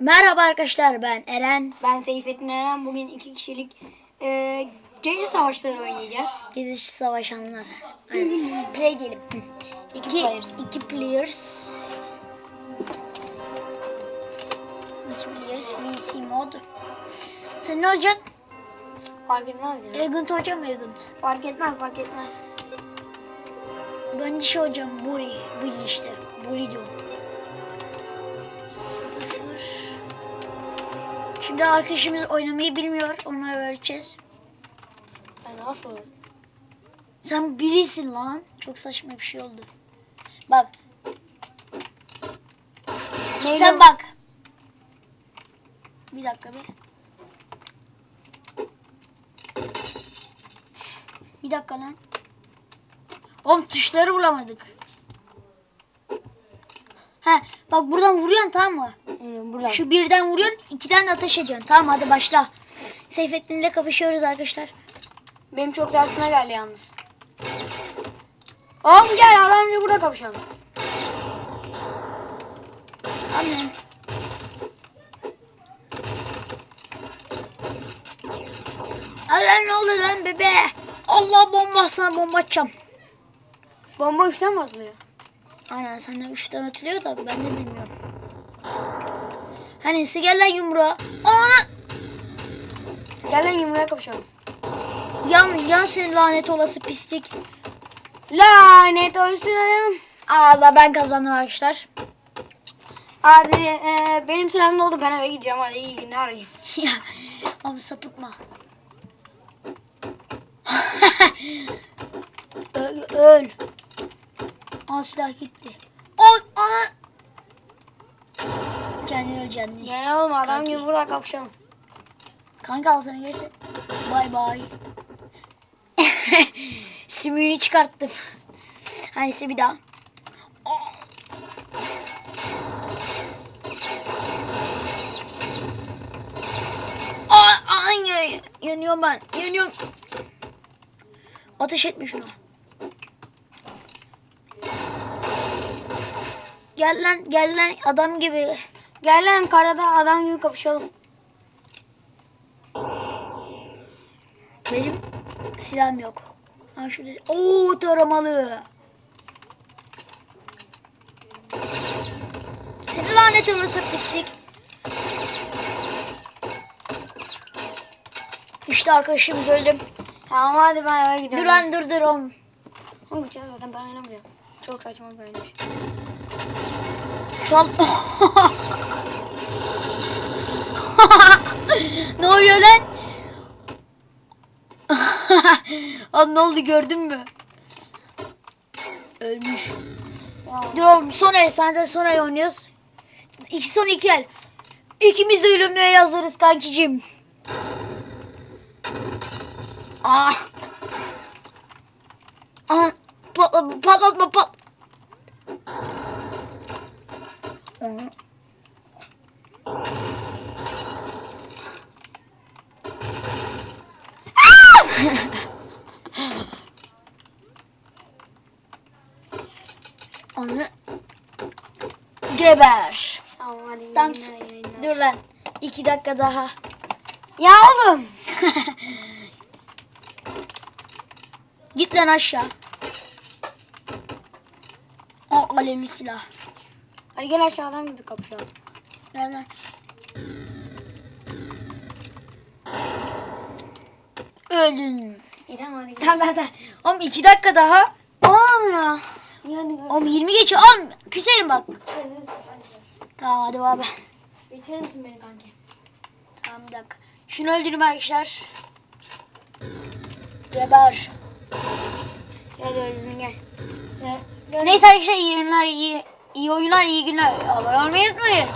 Merhaba arkadaşlar ben Eren. Ben Seyfettin Eren. Bugün iki kişilik e, gece savaşları oynayacağız. Gezici savaşanlar. Play diyelim. Hı. İki, players. iki players. İki players VC mod. Sen ne olacaksın? Fark etmez ya. Agent hocam Agent. Fark etmez fark etmez. Ben şey hocam Buri. Buri işte. Buri diyorum. Şimdi arkadaşımız oynamayı bilmiyor. Ona öğreteceğiz. Yani nasıl? Sen birisin lan. Çok saçma bir şey oldu. Bak. Neyle- Sen bak. Bir dakika bir. Bir dakika lan. Oğlum tuşları bulamadık. He bak buradan vuruyorsun tamam mı? Buradan. Şu birden vuruyorsun, ikiden de ateş ediyorsun. Tamam hadi başla. Seyfettin'le kapışıyoruz arkadaşlar. Benim çok dersime geldi yalnız. Oğlum gel adamla burada kapışalım. Ay lan ne olur lan bebe. Allah bomba sana bomba atacağım. Bomba üçten mi atılıyor? Aynen senden üçten atılıyor da ben de bilmiyorum. Hani gel lan yumruğa. Ana! Gel lan yumruğa kapışalım. Yan, yan senin lanet olası pislik. Lanet olsun adam. Allah ben kazandım arkadaşlar. Hadi e, benim sürem doldu ben eve gideceğim. Hadi iyi günler. ya abi sapıtma. öl, öl. Aa silah gitti. Oy ana. Kendini öleceksin diye. Yani oğlum adam gibi burada kapışalım. Kanka al sana gelsin. Bay bay. Sümüğünü çıkarttım. Hangisi bir daha. Ay, yanıyorum ben. Yanıyorum. Ateş etme şuna. Gel lan gel lan adam gibi. Gel lan karada adam gibi kapışalım. Benim silahım yok. Ha şurada. Oo taramalı. Seni lanet olursa pislik. İşte arkadaşımız öldüm. Tamam hadi ben eve gidiyorum. Dur lan dur dur oğlum. Oğlum zaten ben oynamıyorum. Çok saçma bir oyunmuş. Şu an... ne oluyor lan? Abi ne oldu gördün mü? Ölmüş. Dur oğlum son el. Sen de son el oynuyoruz. İki son iki el. İkimiz de ölümlüğe yazarız kankicim. Ah. Ah. Patlatma patlatma pat. Ah. Onu geber. Tamam. Dur lan. İki dakika daha. Ya oğlum. Git lan aşağı. O alevli silah. Hadi gel aşağıdan gibi kapışalım. Lan lan. Öldün. İyi tamam hadi gel. Tamam tamam. Oğlum iki dakika daha. Gel. Oğlum 20 geçiyor. Oğlum küserim bak. Tamam hadi baba. Geçirir misin beni kanki? Tamam bir dakika. Şunu öldürüm arkadaşlar. Geber. Hadi öldüm gel. Gel. gel. Neyse arkadaşlar iyi oyunlar iyi iyi oyunlar iyi günler. Abone olmayı unutmayın.